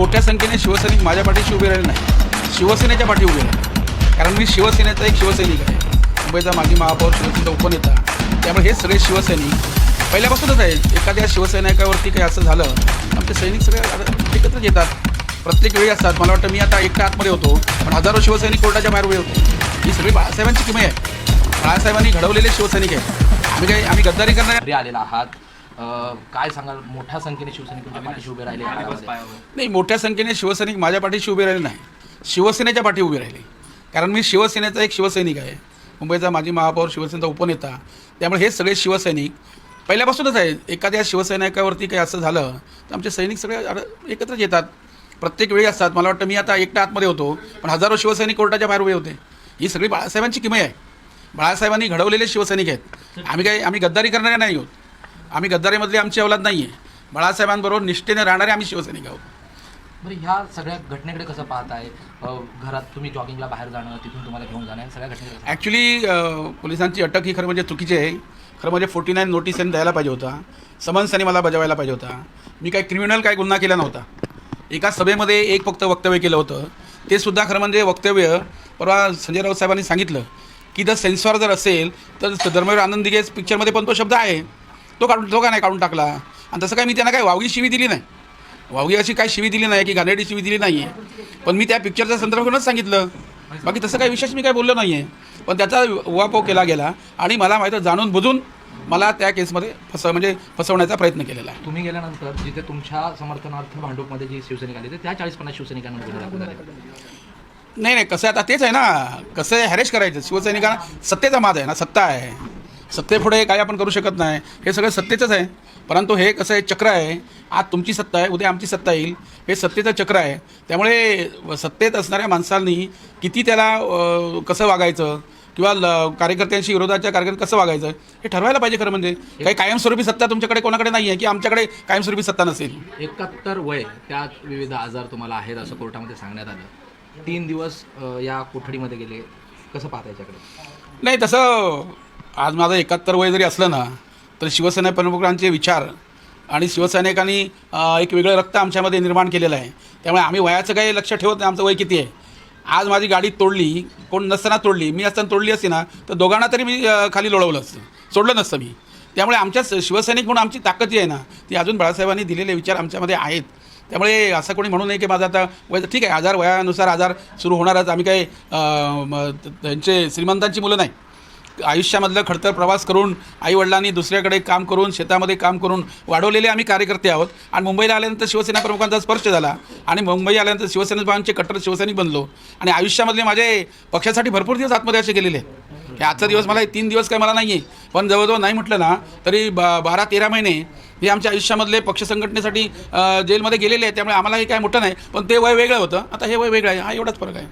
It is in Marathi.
संख्येने शिवसैनिक माझ्या पाठीशी उभे राहिले नाही. शिवसेनेच्या पाठी उभे राहिले. कारण मी शिवसेनेचा एक शिवसैनिक आहे. मुंबईचा माजी महापौर शिवसेनेचा उपनेता. त्यामुळे हे सगळे शिवसैनिक पहिल्यापासूनच आहे एखाद्या शिवसैनिकावरती काही असं झालं आमचे सैनिक सगळे एकत्रच येतात. प्रत्येक वेळी असतात. मला वाटतं मी आता एकटा आतमध्ये होतो पण हजारो शिवसैनिक कोर्टाच्या बाहेर उभे होतो. ही सगळी बाळासाहेबांची किमया आहे बाळासाहेबांनी घडवलेले शिवसैनिक आहेत. आम्ही काही आम्ही गद्दारी करणार आलेला आहात. काय सांगाल? मोठ्या संख्येने शिवसैनिक तुमच्या पाठीशी उभे राहिले नाही मोठ्या संख्येने शिवसैनिक माझ्या पाठीशी उभे राहिले नाही. शिवसेनेच्या पाठी उभे राहिले. कारण मी शिवसेनेचा एक शिवसैनिक आहे. मुंबईचा माजी महापौर शिवसेनेचा उपनेता. त्यामुळे हे सगळे शिवसैनिक पहिल्यापासूनच आहे. एखाद्या शिवसैनिकावरती काही असं झालं तर आमचे सैनिक सगळे एकत्रच येतात. प्रत्येक वेळी असतात. मला वाटतं मी आता एकटा आतमध्ये होतो पण हजारो शिवसैनिक कोर्टाच्या बाहेर उभे होते. ही सगळी बाळासाहेबांची किमय आहे. बाळासाहेबांनी घडवलेले शिवसैनिक आहेत. आम्ही काही आम्ही गद्दारी करणारे नाही आहोत. आम्ही गद्दारीमधली आमची अवलाद नाही आहे बाळासाहेबांबरोबर निष्ठेने राहणारे आम्ही शिवसैनिक आहोत. बरं ह्या सगळ्या घटनेकडे कसं पाहताय? अ, घरात तुम्ही जॉगिंगला बाहेर जाणं तिथून तुम्हाला घेऊन जाणं या सगळ्या घटनेकडे ॲक्च्युली पोलिसांची अटक ही खरं म्हणजे चुकीची आहे. खरं म्हणजे फोर्टी नाईन नोटीस यांनी द्यायला पाहिजे होता. समन्सनी मला बजावायला पाहिजे होता. मी काही क्रिमिनल काय गुन्हा केला नव्हता. एका सभेमध्ये एक फक्त वक्तव्य केलं होतं. ते सुद्धा खरं म्हणजे वक्तव्य परवा संजय राऊत साहेबांनी सांगितलं की द सेन्सॉर जर असेल तर धर्मवीर आनंद दिघे पिक्चरमध्ये पण तो शब्द आहे. तो काढून तो का नाही काढून टाकला? आणि तसं काय मी त्यांना काय वावगी शिवी दिली नाही. वावगी अशी काही शिवी दिली नाही की घाणेरडी शिवी दिली नाही आहे पण मी त्या पिक्चरच्या संदर्भातूनच सांगितलं. बाकी तसं काही विशेष मी काही बोललो नाही आहे पण त्याचा उहापोह केला गेला आणि मला माहीत जाणून बुजून मला त्या केसमध्ये फस म्हणजे फसवण्याचा प्रयत्न केलेला आहे. तुम्ही गेल्यानंतर जिथे तुमच्या समर्थनार्थ भांडूपमध्ये जी शिवसैनिक आले ते त्या चाळीस पन्नास शिवसैनिकांना नाही नाही कसं आहे आता तेच आहे ना. कसं हॅरेश करायचं? शिवसैनिकांना सत्तेचा माज आहे ना सत्ता आहे. सत्तेपुढे काय आपण करू शकत नाही. हे सगळं सत्तेचंच आहे. परंतु हे कसं आहे चक्र आहे. आज तुमची सत्ता आहे उद्या आमची सत्ता येईल. हे सत्तेचं चक्र आहे. त्यामुळे सत्तेत असणाऱ्या माणसांनी किती त्याला कसं वागायचं? किंवा ल कार्यकर्त्यांशी विरोधाच्या कार्यकर्ते कसं वागायचं? हे ठरवायला पाहिजे खरं म्हणजे. काही कायमस्वरूपी सत्ता तुमच्याकडे कोणाकडे नाही आहे की आमच्याकडे कायमस्वरूपी सत्ता नसेल? एकाहत्तर वय त्यात विविध आजार तुम्हाला आहेत असं कोर्टामध्ये सांगण्यात आलं. तीन दिवस या कोठडीमध्ये गेले. कसं पाहता याच्याकडे? नाही तसं आज माझं एकाहत्तर वय जरी असलं ना तर शिवसेना प्रमुखांचे विचार आणि शिवसैनिकांनी एक वेगळं रक्त आमच्यामध्ये निर्माण केलेलं आहे. त्यामुळे आम्ही वयाचं काही लक्ष ठेवत नाही आमचं वय किती आहे. आज माझी गाडी तोडली कोण नसताना तोडली मी असताना तोडली असती ना तर दोघांना तरी मी खाली लोळवलं असतं. सोडलं नसतं मी. त्यामुळे आमच्या शिवसैनिक म्हणून आमची ताकद जी आहे ना ती अजून बाळासाहेबांनी दिलेले विचार आमच्यामध्ये आहेत. त्यामुळे असं कोणी म्हणू नये की माझं आता वय ठीक आहे आजार वयानुसार आजार सुरू होणारच. आम्ही काही त्यांचे श्रीमंतांची मुलं नाही. आयुष्यामधलं खडतर प्रवास करून आईवडिलांनी दुसऱ्याकडे काम करून शेतामध्ये काम करून वाढवलेले आम्ही कार्यकर्ते आहोत. आणि मुंबईला आल्यानंतर शिवसेना प्रमुखांचा स्पर्श झाला. आणि मुंबई आल्यानंतर शिवसेनेचे कट्टर शिवसैनिक बनलो. आणि आयुष्यामधले माझे पक्षासाठी भरपूर दिवस आतमध्ये असे गेलेले हे आजचा दिवस मला तीन दिवस काय मला नाही आहे पण जवळजवळ नाही म्हटलं ना तरी बा बारा तेरा महिने हे आमच्या आयुष्यामधले पक्ष संघटनेसाठी जेलमध्ये गेलेले आहे त्यामुळे आम्हाला हे काय मोठं नाही. पण ते वय वेगळं होतं. आता हे वय वेगळं आहे. हा एवढाच फरक आहे.